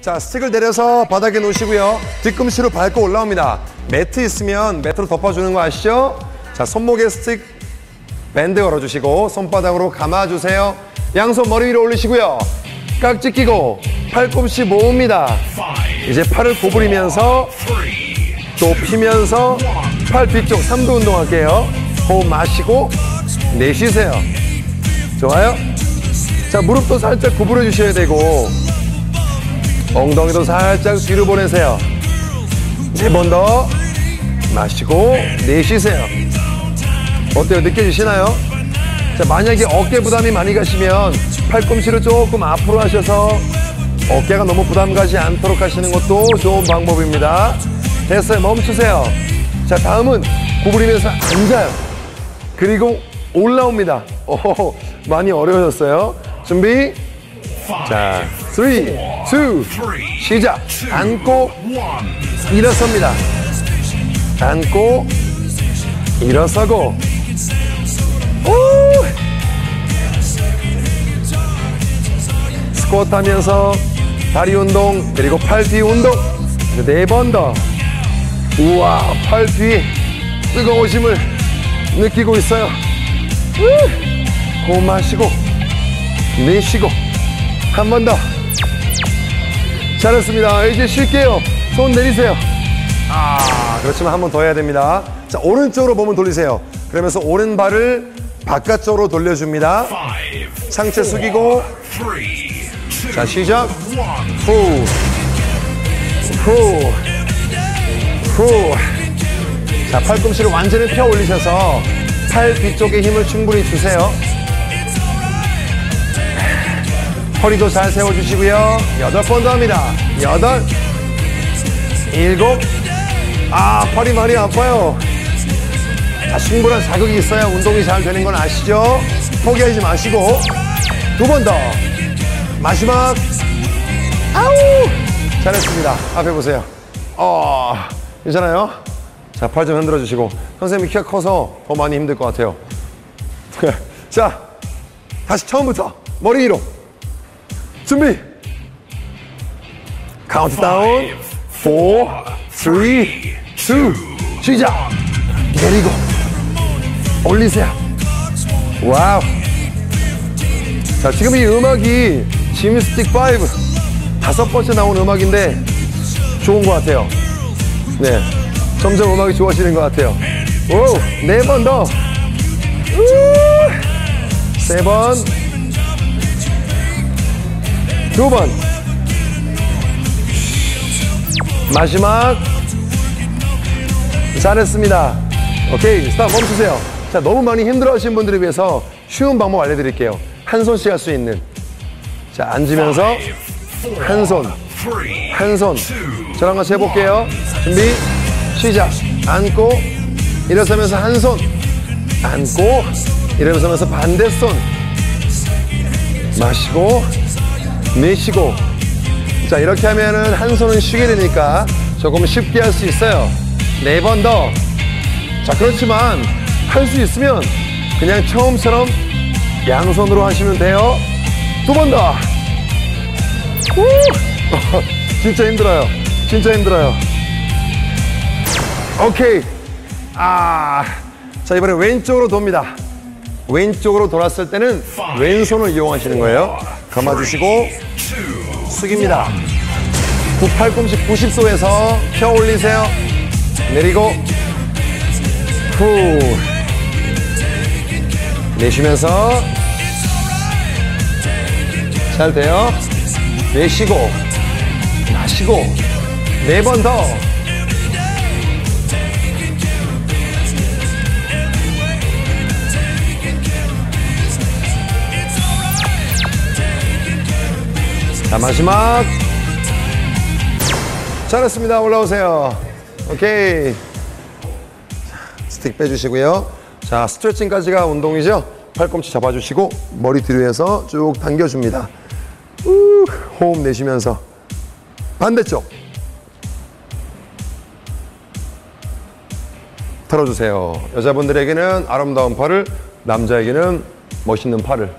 자, 스틱을 내려서 바닥에 놓으시고요. 뒤꿈치로 밟고 올라옵니다. 매트 있으면 매트로 덮어주는 거 아시죠? 자, 손목에 스틱 밴드 걸어주시고 손바닥으로 감아주세요. 양손 머리 위로 올리시고요. 깍지 끼고 팔꿈치 모읍니다. 이제 팔을 구부리면서 또 피면서 팔 뒤쪽 3도 운동할게요. 호흡 마시고 내쉬세요. 좋아요? 자, 무릎도 살짝 구부려 주셔야 되고 엉덩이도 살짝 뒤로 보내세요. 네 번 더 마시고 내쉬세요. 어때요? 느껴지시나요? 자, 만약에 어깨 부담이 많이 가시면 팔꿈치를 조금 앞으로 하셔서 어깨가 너무 부담 가지 않도록 하시는 것도 좋은 방법입니다. 됐어요. 멈추세요. 자, 다음은 구부리면서 앉아요. 그리고 올라옵니다. 오, 많이 어려워졌어요. 준비. 자, 3, 2, 시작. 앉고 일어섭니다. 앉고 일어서고 오! 스쿼트 하면서 다리 운동 그리고 팔 뒤 운동 네 번 더 우와 팔 뒤 뜨거우심을 느끼고 있어요 우! 호흡 마시고 내쉬고 한 번 더 잘했습니다. 이제 쉴게요. 손 내리세요. 아 그렇지만 한 번 더 해야 됩니다. 자 오른쪽으로 몸을 돌리세요. 그러면서 오른발을 바깥쪽으로 돌려줍니다. 상체 숙이고. 자 시작. 후. 후, 후. 자, 팔꿈치를 완전히 펴 올리셔서 팔 뒤쪽에 힘을 충분히 주세요. 허리도 잘 세워주시고요. 여덟 번 더 합니다. 여덟, 일곱, 아, 팔이 많이 아파요. 자, 충분한 자극이 있어야 운동이 잘 되는 건 아시죠? 포기하지 마시고. 두 번 더. 마지막. 아우! 잘했습니다. 앞에 보세요. 어, 괜찮아요? 자, 팔 좀 흔들어 주시고. 선생님이 키가 커서 더 많이 힘들 것 같아요. 자, 다시 처음부터. 머리 위로. 준비. 카운트다운. 4, 3, 2, 시작. 내리고. 올리세요. 와우. 자, 지금 이 음악이 짐스틱 5 다섯 번째 나온 음악인데 좋은 것 같아요. 네. 점점 음악이 좋아지는 것 같아요. 오, 네 번 더. 우, 세 번. 두 번. 마지막. 잘했습니다. 오케이, 스탑 멈추세요. 자, 너무 많이 힘들어 하시는 분들을 위해서 쉬운 방법 알려드릴게요. 한 손씩 할 수 있는. 자, 앉으면서 한 손, 한 손. 저랑 같이 해볼게요. 준비, 시작. 앉고, 일어서면서 한 손. 앉고, 일어서면서 반대손. 마시고, 내쉬고. 자, 이렇게 하면은 한 손은 쉬게 되니까 조금 쉽게 할 수 있어요. 네 번 더. 자, 그렇지만 할 수 있으면 그냥 처음처럼 양손으로 하시면 돼요. 두 번 더. 우! 진짜 힘들어요. 진짜 힘들어요. 오케이. 아. 자, 이번에 왼쪽으로 돕니다. 왼쪽으로 돌았을 때는 왼손을 이용하시는 거예요. 감아주시고, 숙입니다. 구 팔꿈치 90도에서 펴 올리세요. 내리고, 후. 내쉬면서, 잘 돼요. 내쉬고 마시고 네 번 더. 마지막. 잘했습니다. 올라오세요. 오케이. 스틱 빼주시고요. 자 스트레칭까지가 운동이죠? 팔꿈치 잡아주시고 머리 뒤로 해서 쭉 당겨줍니다. 우, 호흡 내쉬면서. 반대쪽. 털어주세요. 여자분들에게는 아름다운 팔을, 남자에게는 멋있는 팔을